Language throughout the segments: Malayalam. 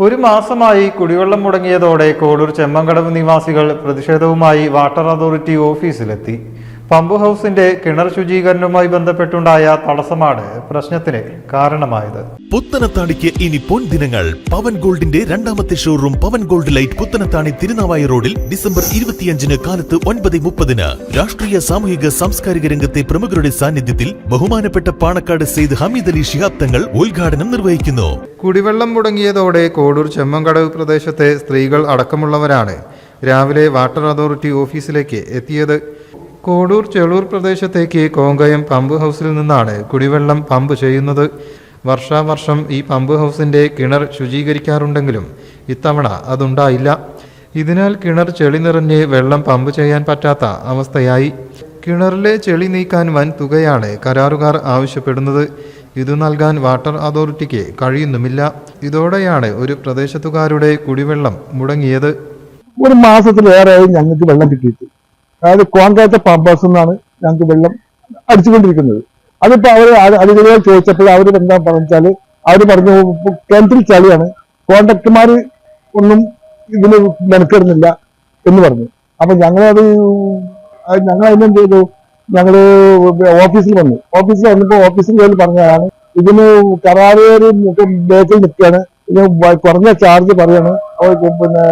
ഒരു മാസമായി കുടിവെള്ളം മുടങ്ങിയതോടെ കോളൂർ ചെമ്മങ്കടവ് നിവാസികൾ പ്രതിഷേധവുമായി വാട്ടർ അതോറിറ്റി ഓഫീസിലെത്തി. പമ്പ് ഹൗസിന്റെ കിണർ ശുചീകരണവുമായി ബന്ധപ്പെട്ടുണ്ടായ തടസ്സമാണ് പ്രശ്നത്തിന് കാരണമായത്. പുത്തനത്താണിക്ക് ഇനി പൊൻ ദിനങ്ങൾ. പവൻ ഗോൾഡിന്റെ രണ്ടാമത്തെ showroom Pavan gold light Puthanathani Thirunavaya റോഡിൽ ഡിസംബർ ഇരുപത്തിയഞ്ചിന് കാലത്ത് ഒൻപത് മുപ്പതിന്. രാഷ്ട്രീയ സാമൂഹിക സാംസ്കാരിക രംഗത്തെ പ്രമുഖരുടെ സാന്നിധ്യത്തിൽ ബഹുമാനപ്പെട്ട പാണക്കാട് സെയ്ദ് ഹമീദ് അലി ഷിഹാബ് തങ്ങൾ ഉദ്ഘാടനം നിർവഹിക്കുന്നു. കുടിവെള്ളം മുടങ്ങിയതോടെ കോടൂർ ചെമ്മങ്കടവ് പ്രദേശത്തെ സ്ത്രീകൾ അടക്കമുള്ളവരാണ് രാവിലെ വാട്ടർ അതോറിറ്റി ഓഫീസിലേക്ക് എത്തിയത്. കോടൂർ ചെളൂർ പ്രദേശത്തേക്ക് കോങ്കയം പമ്പ് ഹൗസിൽ നിന്നാണ് കുടിവെള്ളം പമ്പ് ചെയ്യുന്നത്. വർഷാവർഷം ഈ പമ്പ് ഹൗസിന്റെ കിണർ ശുചീകരിക്കാറുണ്ടെങ്കിലും ഇത്തവണ അതുണ്ടായില്ല. ഇതിനാൽ കിണർ ചെളി നിറഞ്ഞ് വെള്ളം പമ്പ് ചെയ്യാൻ പറ്റാത്ത അവസ്ഥയായി. കിണറിലെ ചെളി നീക്കാൻ വൻ തുകയാണ് കരാറുകാർ ആവശ്യപ്പെടുന്നത്. ഇത് നൽകാൻ വാട്ടർ അതോറിറ്റിക്ക് കഴിയുന്നുമില്ല. ഇതോടെയാണ് ഒരു പ്രദേശത്തുകാരുടെ കുടിവെള്ളം മുടങ്ങിയത്. ഒരു മാസത്തിലേറെ ഞങ്ങൾക്ക് വെള്ളം കിട്ടിയിട്ട് അതായത് കോൺക്രീറ്റ് പമ്പേഴ്സ് നിന്നാണ് ഞങ്ങൾക്ക് വെള്ളം അടിച്ചുകൊണ്ടിരിക്കുന്നത്. അതിപ്പോ അവർ അധികൃതർ ചോദിച്ചപ്പോൾ അവർ എന്താ പറഞ്ഞാൽ അവർ പറഞ്ഞു കേന്ദ്ര ചളിയാണ്. കോൺട്രാക്ടർമാർ ഒന്നും ഇതിന് മെനക്കെടുന്നില്ല എന്ന് പറഞ്ഞു. അപ്പൊ ഞങ്ങളത് ഞങ്ങൾ അതിനെന്ത് ചെയ്തു? ഞങ്ങൾ ഓഫീസിൽ വന്നു. ഓഫീസിൽ വന്നപ്പോ ഓഫീസിൽ കയ്യിൽ പറഞ്ഞതാണ് ഇതിന് കരാറുകാര് ബേക്കിൽ നിൽക്കുകയാണ്. ഇതിന് കുറഞ്ഞ ചാർജ് പറയാണ്. പിന്നെ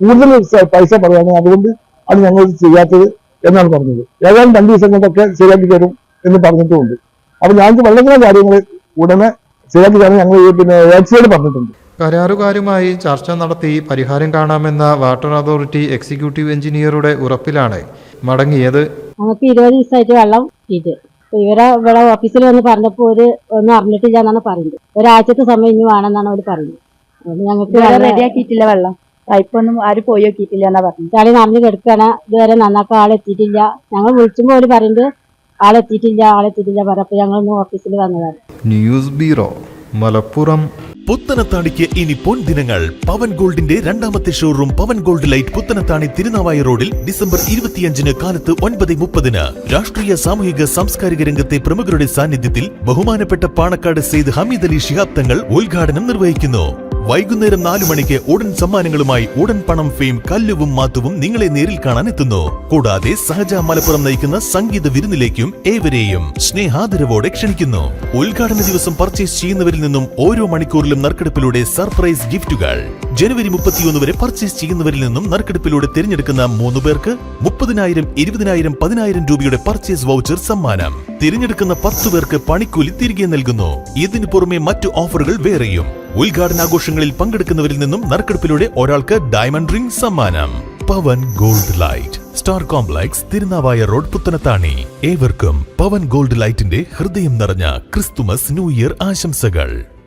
കൂടുതൽ പൈസ പറയാണ്. അതുകൊണ്ട് അത് ഞങ്ങൾ ഇത് ചെയ്യാത്തത് എന്നാണ് പറഞ്ഞത്. ഏതായാലും രണ്ട് ദിവസം കൊണ്ടൊക്കെ ശരിയാക്കി തരും എന്ന് പറഞ്ഞിട്ടുമുണ്ട് അപ്പൊ ഞങ്ങൾക്ക് വെള്ളത്തിലെ കാര്യങ്ങൾ ഉടനെ ശരിയാക്കി തരാൻ ഞങ്ങൾ പിന്നെ ഏച്ചിയോട് പറഞ്ഞിട്ടുണ്ട്. കരാറുകാരുമായി ചർച്ച നടത്തി പരിഹാരം കാണാമെന്ന വാട്ടർ അതോറിറ്റി എക്സിക്യൂട്ടീവ് എഞ്ചിനീയറുടെ ഉറപ്പിലാണ് മടങ്ങിയത്. നമുക്ക് ഇരുപത് ദിവസമായിട്ട് വെള്ളം അപ്പൊ ഇവരെ ഇവിടെ ഓഫീസിൽ വന്ന് പറഞ്ഞപ്പോൾ ഒരു ഒന്നും അറിഞ്ഞിട്ടില്ല എന്നാണ് പറയുന്നത്. ഒരാഴ്ചത്തെ സമയം ഇനി വേണമെന്നാണ് അവർ പറയുന്നത്. ഞങ്ങൾക്ക് റെഡിയാക്കിയിട്ടില്ല വെള്ളം. പൈപ്പൊന്നും ആരും പോയി നോക്കിയിട്ടില്ല എന്നാ പറഞ്ഞു ചളി നിറഞ്ഞു കിടക്കുകയാണ് ഇതുവരെ നന്നാക്കാൻ ആളെത്തിയിട്ടില്ല ഞങ്ങൾ വിളിച്ചുമ്പോൾ അവർ പറയുന്നത് ആളെത്തിയിട്ടില്ല ആളെത്തിയിട്ടില്ല പറഞ്ഞപ്പോൾ ഞങ്ങളൊന്ന് ഓഫീസിൽ വന്നതാണ്. News bureau Malappuram. പുത്തനത്താണിക്ക് ഇനി പൊൻ ദിനങ്ങൾ. പവൻ ഗോൾഡിന്റെ രണ്ടാമത്തെ showroom Pavan gold light Puthanathani Thirunavaya റോഡിൽ ഡിസംബർ ഇരുപത്തിയഞ്ചിന് കാലത്ത് ഒൻപത് മുപ്പതിന്. രാഷ്ട്രീയ സാമൂഹിക സാംസ്കാരിക രംഗത്തെ പ്രമുഖരുടെ സാന്നിധ്യത്തിൽ ബഹുമാനപ്പെട്ട പാണക്കാട് സെയ്ദ് ഹമീദ് അലി ശിഹാബ് തങ്ങൾ ഉദ്ഘാടനം നിർവഹിക്കുന്നു. വൈകുന്നേരം നാലു മണിക്ക് ഉടൻ സമ്മാനങ്ങളുമായി ഉടൻ പണം ഫെയിം കല്ലുവും മാത്തുവും നിങ്ങളെ നേരിൽ കാണാൻ എത്തുന്നു കൂടാതെ സഹജ മലപ്പുറം നയിക്കുന്ന സംഗീത വിരുന്നിലേക്കും ഏവരെയും സ്നേഹാദരവോടെ ക്ഷണിക്കുന്നു. ഉദ്ഘാടന ദിവസം പർച്ചേസ് ചെയ്യുന്നവരിൽ നിന്നും ഓരോ മണിക്കൂറിലും നറുക്കെടുപ്പിലൂടെ സർപ്രൈസ് ഗിഫ്റ്റുകൾ. ജനുവരി മുപ്പത്തിയൊന്ന് വരെ പർച്ചേസ് ചെയ്യുന്നവരിൽ നിന്നും നറുക്കെടുപ്പിലൂടെ തിരഞ്ഞെടുക്കുന്ന മൂന്ന് പേർക്ക് മുപ്പതിനായിരം ഇരുപതിനായിരം പതിനായിരം രൂപയുടെ പർച്ചേസ് വൗച്ചർ സമ്മാനം. തിരഞ്ഞെടുക്കുന്ന പത്ത് പേർക്ക് പണിക്കൂലി തിരികെ നൽകുന്നു. ഇതിനു പുറമെ മറ്റു ഓഫറുകൾ വേറെയും. ഉദ്ഘാടനാഘോഷങ്ങളിൽ പങ്കെടുക്കുന്നവരിൽ നിന്നും നറുക്കെടുപ്പിലൂടെ ഒരാൾക്ക് ഡയമണ്ട് റിംഗ് സമ്മാനം. Pavan gold light. Star complex Thirunavaya road Puthanathani. ഏവർക്കും പവൻ ഗോൾഡ് ലൈറ്റിന്റെ ഹൃദയം നിറഞ്ഞ ക്രിസ്തുമസ് ന്യൂ ഇയർ ആശംസകൾ.